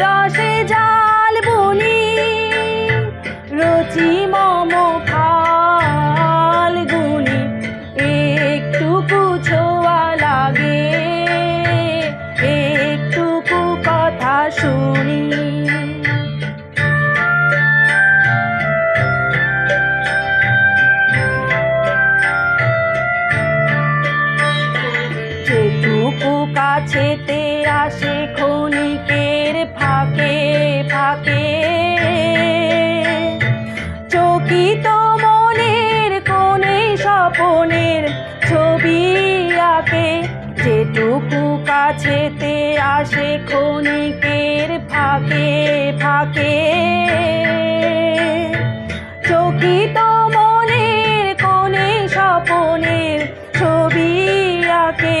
রসে জাল বুনি রচি মম ফাল্গুনি একটুকু ছোঁয়া লাগে একটুকু কথা শুনি। যেটুকু কাছেতে যেটুকু কাছেতে আসে ক্ষণিকের ফাঁকে ফাঁকে। চকিত মনের কোণে স্বপনের ছবি আঁকে।